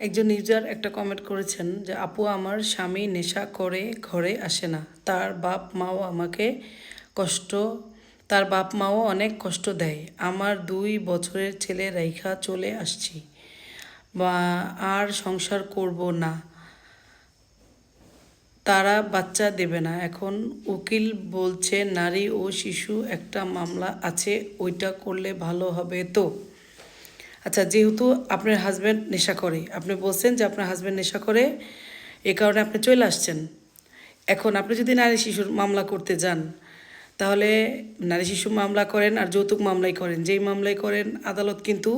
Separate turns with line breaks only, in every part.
একজন ইউজার একটা কমেন্ট করেছেন যে, আপু, আমার স্বামী নেশা করে ঘরে আসে না। তার বাপ মাও আমাকে কষ্ট, তার বাপ মাও অনেক কষ্ট দেয়। আমার দুই বছরের ছেলে রেখা চলে আসছি। বা, আর সংসার করব না। তারা বাচ্চা দেবে না। এখন উকিল বলছে, নারী ও শিশু একটা মামলা আছে, ওইটা করলে ভালো হবে তো? আচ্ছা যেহেতু আপনার হাজব্যান্ড নেশা করে, আপনি বলছেন যে আপনার হাজব্যান্ড নেশা করে, এ কারণে আপনি চলে আসছেন। এখন আপনি যদি নারী শিশুর মামলা করতে যান, তাহলে নারী শিশু মামলা করেন আর যৌতুক মামলাই করেন। যেই মামলাই করেন, আদালত কিন্তু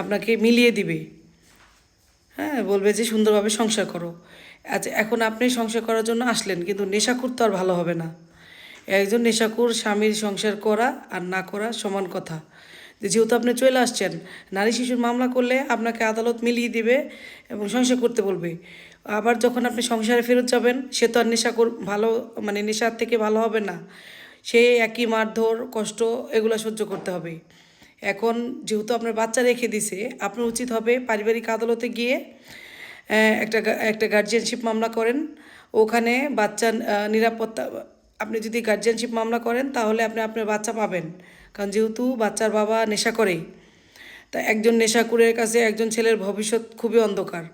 আপনাকে মিলিয়ে দিবে। হ্যাঁ বলবে যে সুন্দরভাবে সংসার করো। আচ্ছা এখন আপনি সংসার করার জন্য আসলেন, কিন্তু নেশাকুর তো আর ভালো হবে না। একজন নেশাকুর স্বামীর সংসার করা আর না করা সমান কথা। যে যেহেতু আপনি চলে আসছেন, নারী শিশুর মামলা করলে আপনাকে আদালত মিলিয়ে দিবে এবং সংসার করতে বলবে। আবার যখন আপনি সংসারে ফেরত যাবেন, সে তো আর নেশা কর, ভালো মানে নেশার থেকে ভালো হবে না। সে একই মারধর, কষ্ট এগুলো সহ্য করতে হবে। এখন যেহেতু আপনার বাচ্চা রেখে দিছে, আপনার উচিত হবে পারিবারিক আদালতে গিয়ে একটা একটা গার্জিয়ানশিপ মামলা করেন। ওখানে বাচ্চা নিরাপত্তা আপনি যদি গার্জিয়ানশিপ মামলা করেন, তাহলে আপনি আপনার বাচ্চা পাবেন। কারণ যেহেতু বাচ্চার বাবা নেশা করেই। তা একজন নেশাকুরের কাছে একজন ছেলের ভবিষ্যৎ খুবই অন্ধকার।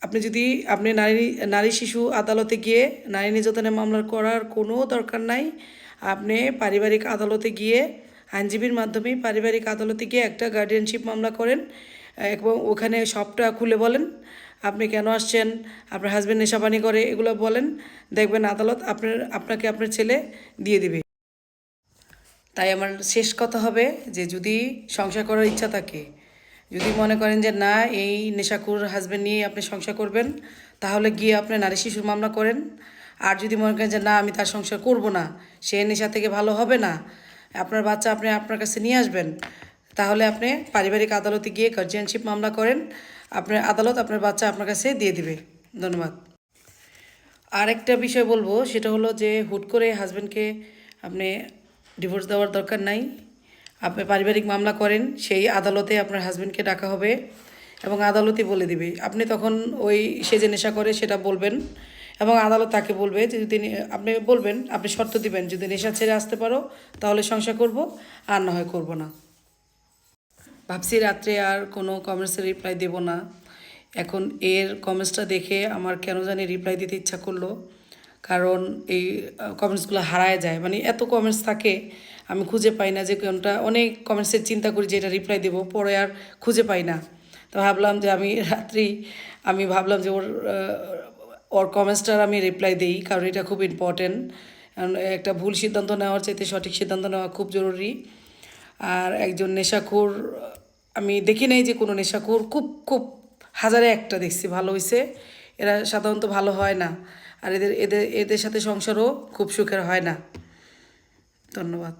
আপনি যদি, আপনি নারী নারী শিশু আদালতে গিয়ে নারী নির্যাতনের মামলা করার কোনো দরকার নাই। আপনি পারিবারিক আদালতে গিয়ে আইনজীবীর মাধ্যমেই পারিবারিক আদালতে গিয়ে একটা গার্ডিয়ানশিপ মামলা করেন। এবং ওখানে সবটা খুলে বলেন, আপনি কেন আসছেন, আপনার হাজব্যান্ড নেশাপানি করে, এগুলো বলেন, দেখবেন আদালত আপনার, আপনাকে আপনার ছেলে দিয়ে দিবে। তাই আমার শেষ কথা হবে যে যদি সংসার করার ইচ্ছা থাকে, যদি মনে করেন যে না, এই নেশাকুর হাজব্যান্ড নিয়ে আপনি সংসার করবেন, তাহলে গিয়ে আপনি নারী শিশুর মামলা করেন। আর যদি মনে করেন যে না, আমি তার সংসার করব না, সে নেশা থেকে ভালো হবে না, আপনার বাচ্চা আপনি আপনার কাছে নিয়ে আসবেন তাহলে আপনি পারিবারিক আদালতে গিয়ে গার্জিয়ানশিপ মামলা করেন। আপনার আদালত আপনার বাচ্চা আপনার কাছে দিয়ে দিবে। ধন্যবাদ। আরেকটা বিষয় বলব, সেটা হলো যে হুট করে হাজব্যান্ডকে আপনি ডিভোর্স দেওয়ার দরকার নাই। আপনি পারিবারিক মামলা করেন, সেই আদালতে আপনার হাজব্যান্ডকে ডাকা হবে এবং আদালতই বলে দিবে। আপনি তখন ওই সে যে নেশা করে সেটা বলবেন এবং আদালত তাকে বলবে যে যদি আপনি বলবেন, আপনি শর্ত দিবেন, যদি নেশা ছেড়ে আসতে পারো, তাহলে সংসার করব, আর না হয় করব না। ভাবছি রাত্রে আর কোনো কমেন্টসের রিপ্লাই দেব না। এখন এর কমেন্টসটা দেখে আমার কেন জানি রিপ্লাই দিতে ইচ্ছা করল। কারণ এই কমেন্টসগুলো হারায় যায়। মানে এত কমেন্টস থাকে, আমি খুঁজে পাই না যে কোনটা। অনেক কমেন্টসের চিন্তা করি যে এটা রিপ্লাই দেবো, পরে আর খুঁজে পাই না। তো ভাবলাম যে আমি রাত্রি, আমি ভাবলাম যে ওর ওর কমেন্টসটার আমি রিপ্লাই দিই, কারণ এটা খুব ইম্পর্টেন্ট একটা ভুল সিদ্ধান্ত নেওয়ার চাইতে সঠিক সিদ্ধান্ত নেওয়া খুব জরুরি। আর একজন নেশাখোর আমি দেখি নাই যে কোনো নেশাখোর, খুব খুব হাজারে একটা দেখছি ভালো হয়েছে এরা সাধারণত ভালো হয় না। আর এদের এদের এদের সাথে সংসারও খুব সুখের হয় না। ধন্যবাদ।